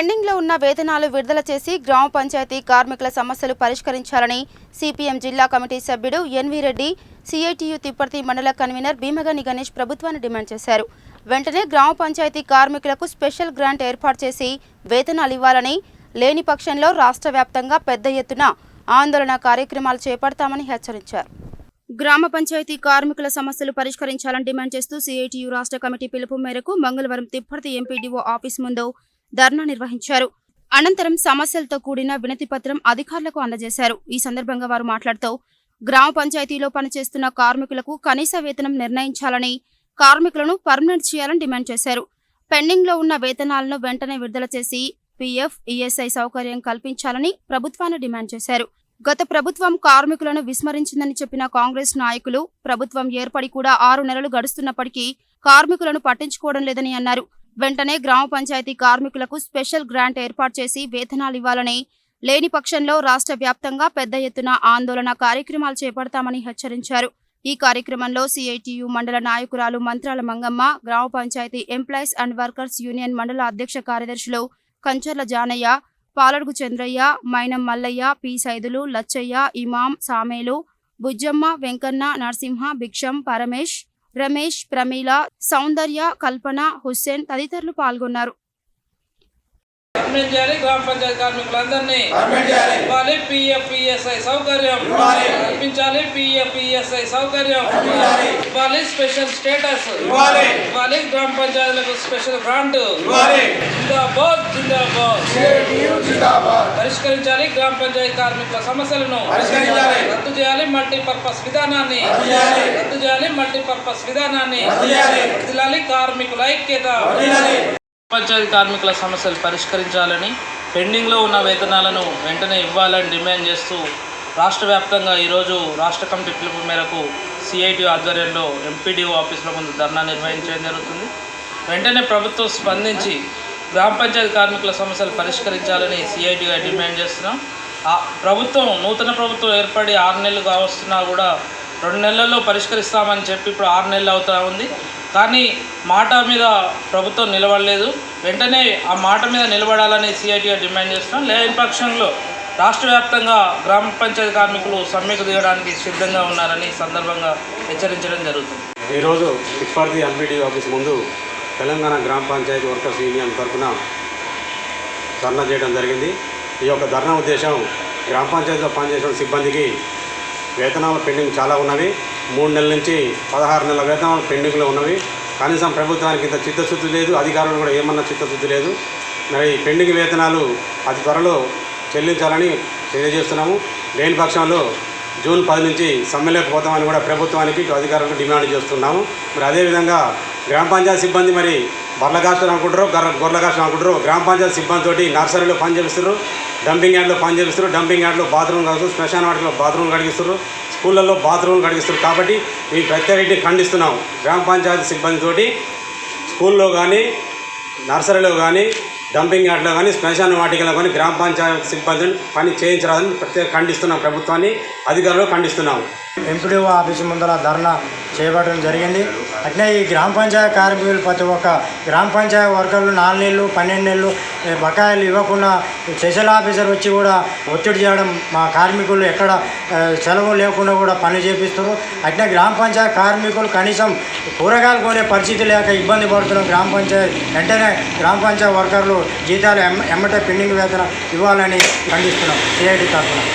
పెండింగ్లో ఉన్న వేతనాలు విడుదల చేసి గ్రామ పంచాయతీ కార్మికుల సమస్యలు పరిష్కరించాలని సిపిఎం జిల్లా కమిటీ సభ్యుడు ఎన్వి రెడ్డి సిఐటియు తిప్పర్తి మండల కన్వీనర్ భీమగని గణేష్ ప్రభుత్వాన్ని డిమాండ్ చేశారు. వెంటనే గ్రామ పంచాయతీ కార్మికులకు స్పెషల్ గ్రాంట్ ఏర్పాటు చేసి వేతనాలు ఇవ్వాలని లేని పక్షంలో రాష్ట్ర వ్యాప్తంగా పెద్ద ఎత్తున ఆందోళన కార్యక్రమాలు చేపడతామని హెచ్చరించారు. గ్రామ పంచాయతీ కార్మికుల సమస్యలు పరిష్కరించాలని డిమాండ్ చేస్తూ సిఐటియు రాష్ట్ర కమిటీ పిలుపు మేరకు మంగళవారం తిప్పర్తి ఎంపీడీఓ ఆఫీస్ ముందు ధర్నా నిర్వహించారు. అనంతరం సమస్యలతో కూడిన వినతిపత్రం అధికారులకు అందజేశారు. ఈ సందర్భంగా వారు మాట్లాడుతూ గ్రామ పంచాయతీలో పనిచేస్తున్న కార్మికులకు కనీస వేతనం నిర్ణయించాలని కార్మికులను పర్మనెంట్ చేయాలని డిమాండ్ చేశారు. పెండింగ్లో ఉన్న వేతనాలను వెంటనే విడుదల చేసి పీఎఫ్ ఈఎస్ఐ సౌకర్యం కల్పించాలని ప్రభుత్వాన్ని డిమాండ్ చేశారు. గత ప్రభుత్వం కార్మికులను విస్మరించిందని చెప్పిన కాంగ్రెస్ నాయకులు ప్రభుత్వం ఏర్పడి కూడా ఆరు నెలలు గడుస్తున్నప్పటికీ కార్మికులను పట్టించుకోవడం లేదని అన్నారు. వెంటనే గ్రామ పంచాయతీ కార్మికులకు స్పెషల్ గ్రాంట్ ఏర్పాటు చేసి వేతనాలు ఇవ్వాలని లేని పక్షంలో రాష్ట్ర వ్యాప్తంగా పెద్ద ఎత్తున ఆందోళన కార్యక్రమాలు చేపడతామని హెచ్చరించారు. ఈ కార్యక్రమంలో సిఐటియు మండల నాయకురాలు మంత్రాల మంగమ్మ గ్రామ panchayat employees and workers union మండల అధ్యక్ష కార్యదర్శులు కంచర్ల జానయ్య పాలడుగు చంద్రయ్య మైనం మల్లయ్య పి సైదులు లచ్చయ్య ఇమాం సామేలు బుజ్జమ్మ వెంకన్న నరసింహ భిక్షం పరమేష్ రమేష్ ప్రమీల సౌందర్య కల్పన హుస్సేన్ తదితరులు పాల్గొన్నారు. పర్మనెంట్ చేయాలి గ్రామ పంచాయతీ కార్మికులందరినీ ఇవ్వాలి. పిఎఫ్ ఈఎస్ఐ సౌకర్యం కల్పించాలి. పిఎఫ్ ఈఎస్ఐ సౌకర్యం ఇవ్వాలి. స్పెషల్ స్టేటస్ ఇవ్వాలి. గ్రామ పంచాయతీలకు స్పెషల్ గ్రాంట్ జిందాబాద్ జిందాబాద్. పరిష్కరించాలి. గ్రామ పంచాయతీ కార్మికుల సమస్యలను రద్దు చేయాలి. మల్టీపర్పస్ విధానాన్ని రద్దు చేయాలి. మల్టీపర్పస్ విధానాన్ని వదిలాలి. కార్మికుల ఐక్యత పంచాయతీ కార్మికుల సమస్యలు పరిష్కరించాలని పెండింగ్లో ఉన్న వేతనాలను వెంటనే ఇవ్వాలని డిమాండ్ చేస్తూ రాష్ట్ర వ్యాప్తంగా ఈరోజు రాష్ట్ర కమిటీ పిలుపు మేరకు సిఐటి ఆధ్వర్యంలో ఎంపీడీఓ ఆఫీసుల ముందు ధర్నా నిర్వహించడం జరుగుతుంది. వెంటనే ప్రభుత్వం స్పందించి గ్రామ పంచాయతీ కార్మికుల సమస్యలు పరిష్కరించాలని సిఐటిగా డిమాండ్ చేస్తున్నాం. ప్రభుత్వం నూతన ప్రభుత్వం ఏర్పడి ఆరు నెలలు కావస్తున్నా కూడా రెండు నెలల్లో పరిష్కరిస్తామని చెప్పి ఇప్పుడు ఆరు నెలలు అవుతా ఉంది. కానీ మాట మీద ప్రభుత్వం నిలబడలేదు. వెంటనే ఆ మాట మీద నిలబడాలని సిఐటిగా డిమాండ్ చేస్తున్నాం. లేని పక్షంలో రాష్ట్ర వ్యాప్తంగా గ్రామ పంచాయతీ కార్మికులు సమ్మెకు దిగడానికి సిద్ధంగా ఉన్నారని సందర్భంగా హెచ్చరించడం జరుగుతుంది. ఈరోజు ఇప్పటి ఎంపీడీ ఆఫీస్ ముందు తెలంగాణ గ్రామ పంచాయతీ వర్కర్స్ యూనియన్ తరఫున ధర్నా చేయడం జరిగింది. ఈ యొక్క ధర్నా ఉద్దేశం గ్రామ పంచాయతీలో పనిచేసిన సిబ్బందికి వేతనాలు పెండింగ్ చాలా ఉన్నవి. మూడు నెలల నుంచి పదహారు నెలల వేతనాలు పెండింగ్లో ఉన్నవి. కనీసం ప్రభుత్వానికి ఇంత చిత్తశుద్ధి లేదు అధికారులు కూడా ఏమన్నా చిత్తశుద్ధి లేదు. మరి ఈ పెండింగ్ వేతనాలు అతి త్వరలో చెల్లించాలని తెలియజేస్తున్నాము. లేని పక్షంలో జూన్ పది నుంచి సమ్మెలోకి పోతామని కూడా ప్రభుత్వానికి అధికారులకు డిమాండ్ చేస్తున్నాము. మరి అదేవిధంగా గ్రామ పంచాయతీ సిబ్బంది మరి బర్ల కాస్టర్ అనుకుంటారు గర్ర గొర్రెల కాస్టర్ అనుకుంటారు గ్రామ పంచాయతీ సిబ్బంది తోటి నర్సరీలో పని డంపింగ్ యార్డ్లో పనిచేస్తున్నారు డంపింగ్ యార్డ్లో బాత్రూమ్ కడుగుతారు శ్మశాన వాటిలో బాత్రూమ్ కడిగిస్తారు స్కూళ్ళల్లో బాత్రూమ్లు కడిగిస్తారు కాబట్టి మేము ప్రత్యేకటి ఖండిస్తున్నాం. గ్రామ పంచాయతీ సిబ్బందితోటి స్కూల్లో కానీ నర్సరీలో కానీ డంపింగ్ యార్డ్లో కానీ శ్మశాన వాటికలో కానీ గ్రామ పంచాయతీ సిబ్బందిని పని చేయించరాదని ప్రత్యేక ఖండిస్తున్నాం ప్రభుత్వాన్ని. అధికారులు ఖండిస్తున్నాము ఎంపీడీఓ ఆఫీసు ముందర ధర్నా చేపట్టడం జరిగింది. అట్లే ఈ గ్రామ పంచాయతీ కార్మికులు ప్రతి ఒక్క గ్రామ పంచాయతీ వర్కర్లు నాలుగు నెలలు పన్నెండు నెలలు బకాయిలు ఇవ్వకుండా స్పెషల్ ఆఫీసర్ వచ్చి కూడా ఒత్తిడి చేయడం మా కార్మికులు ఎక్కడ సెలవు లేకుండా కూడా పని చేపిస్తారు అట్లే గ్రామ పంచాయతీ కార్మికులు కనీసం కూరగాయలు కొనే పరిస్థితి లేక ఇబ్బంది పడుతున్న గ్రామ పంచాయతీ వెంటనే గ్రామ పంచాయతీ వర్కర్లు జీతాలు ఎమ్మటే పెండింగ్ వేతనం ఇవ్వాలని ఖండిస్తున్నాం. సిఐడి తరఫున.